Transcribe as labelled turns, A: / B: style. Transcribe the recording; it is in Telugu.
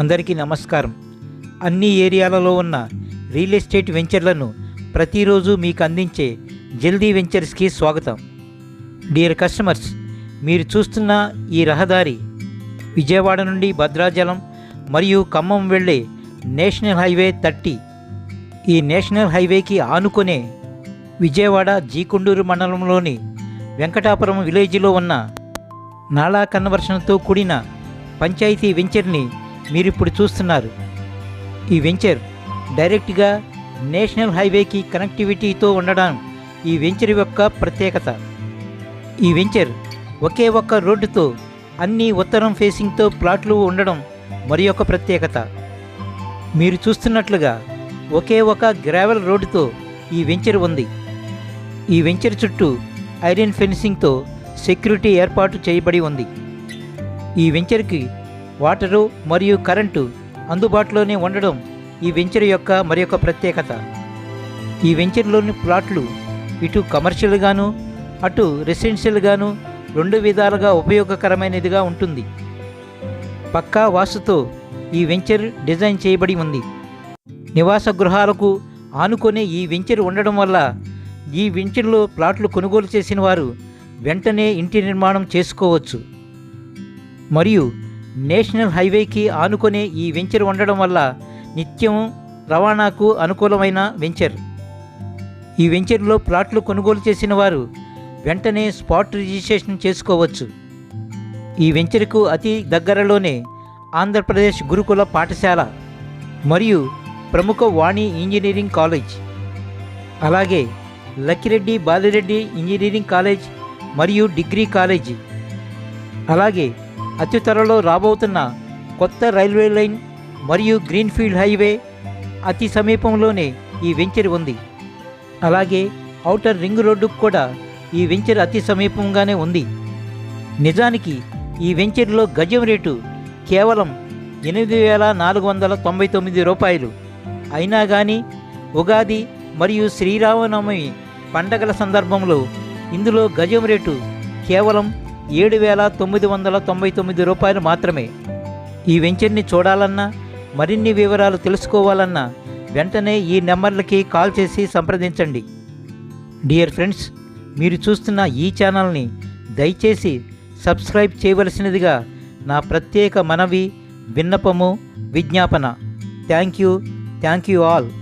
A: అందరికీ నమస్కారం. అన్ని ఏరియాలలో ఉన్న రియల్ ఎస్టేట్ వెంచర్లను ప్రతిరోజు మీకు అందించే జల్దీ వెంచర్స్కి స్వాగతం. డియర్ కస్టమర్స్ మీరు చూస్తున్న ఈ రహదారి విజయవాడ నుండి భద్రాచలం మరియు ఖమ్మం వెళ్ళే నేషనల్ హైవే థర్టీ. ఈ నేషనల్ హైవేకి ఆనుకునే విజయవాడ జీకుండూరు మండలంలోని వెంకటాపురం విలేజ్లో ఉన్న నాలా కన్వర్షన్తో కూడిన పంచాయతీ వెంచర్ని మీరిప్పుడు చూస్తున్నారు. ఈ వెంచర్ డైరెక్ట్గా నేషనల్ హైవేకి కనెక్టివిటీతో ఉండడం ఈ వెంచర్ యొక్క ప్రత్యేకత. ఈ వెంచర్ ఒకే ఒక్క రోడ్డుతో అన్ని ఉత్తరం ఫేసింగ్తో ప్లాట్లు ఉండడం మరి ఒక ప్రత్యేకత. మీరు చూస్తున్నట్లుగా ఒకే ఒక గ్రావెల్ రోడ్డుతో ఈ వెంచర్ ఉంది. ఈ వెంచర్ చుట్టూ ఐరన్ ఫెన్సింగ్తో సెక్యూరిటీ ఏర్పాటు చేయబడి ఉంది. ఈ వెంచర్కి వాటరు మరియు కరెంటు అందుబాటులోనే ఉండడం ఈ వెంచర్ యొక్క మరొక ప్రత్యేకత. ఈ వెంచర్లోని ప్లాట్లు ఇటు కమర్షియల్గాను అటు రెసిడెన్షియల్గాను రెండు విధాలుగా ఉపయోగకరమైనదిగా ఉంటుంది. పక్కా వాస్తుతో ఈ వెంచర్ డిజైన్ చేయబడి ఉంది. నివాస గృహాలకు ఆనుకునే ఈ వెంచర్ ఉండడం వల్ల ఈ వెంచర్లో ప్లాట్లు కొనుగోలు చేసిన వారు వెంటనే ఇంటి నిర్మాణం చేసుకోవచ్చు. మరియు నేషనల్ హైవేకి ఆనుకునే ఈ వెంచర్ ఉండడం వల్ల నిత్యం రవాణాకు అనుకూలమైన వెంచర్. ఈ వెంచర్లో ప్లాట్లు కొనుగోలు చేసిన వారు వెంటనే స్పాట్ రిజిస్ట్రేషన్ చేసుకోవచ్చు. ఈ వెంచర్కు అతి దగ్గరలోనే ఆంధ్రప్రదేశ్ గురుకుల పాఠశాల మరియు ప్రముఖ వాణి ఇంజనీరింగ్ కాలేజ్. అలాగే లక్కిరెడ్డి బాలిరెడ్డి ఇంజనీరింగ్ కాలేజ్ మరియు డిగ్రీ కాలేజీ. అలాగే అతి త్వరలో రాబోతున్న కొత్త రైల్వే లైన్ మరియు గ్రీన్ఫీల్డ్ హైవే అతి సమీపంలోనే ఈ వెంచర్ ఉంది. అలాగే ఔటర్ రింగ్ రోడ్డుకు కూడా ఈ వెంచర్ అతి సమీపంగానే ఉంది. నిజానికి ఈ వెంచర్లో గజం రేటు కేవలం ఎనిమిది వేల నాలుగు వందల తొంభై తొమ్మిది రూపాయలు. అయినా కానీ ఉగాది మరియు శ్రీరామనవమి పండగల సందర్భంలో ఇందులో గజం రేటు కేవలం ఏడు వేల తొమ్మిది వందల తొంభై తొమ్మిది రూపాయలు మాత్రమే. ఈ వెంచర్ని చూడాలన్నా మరిన్ని వివరాలు తెలుసుకోవాలన్నా వెంటనే ఈ నెంబర్లకి కాల్ చేసి సంప్రదించండి. డియర్ ఫ్రెండ్స్ మీరు చూస్తున్న ఈ ఛానల్ని దయచేసి సబ్స్క్రైబ్ చేయవలసినదిగా నా ప్రత్యేక మనవి విన్నపము విజ్ఞాపన. Thank you thank you all.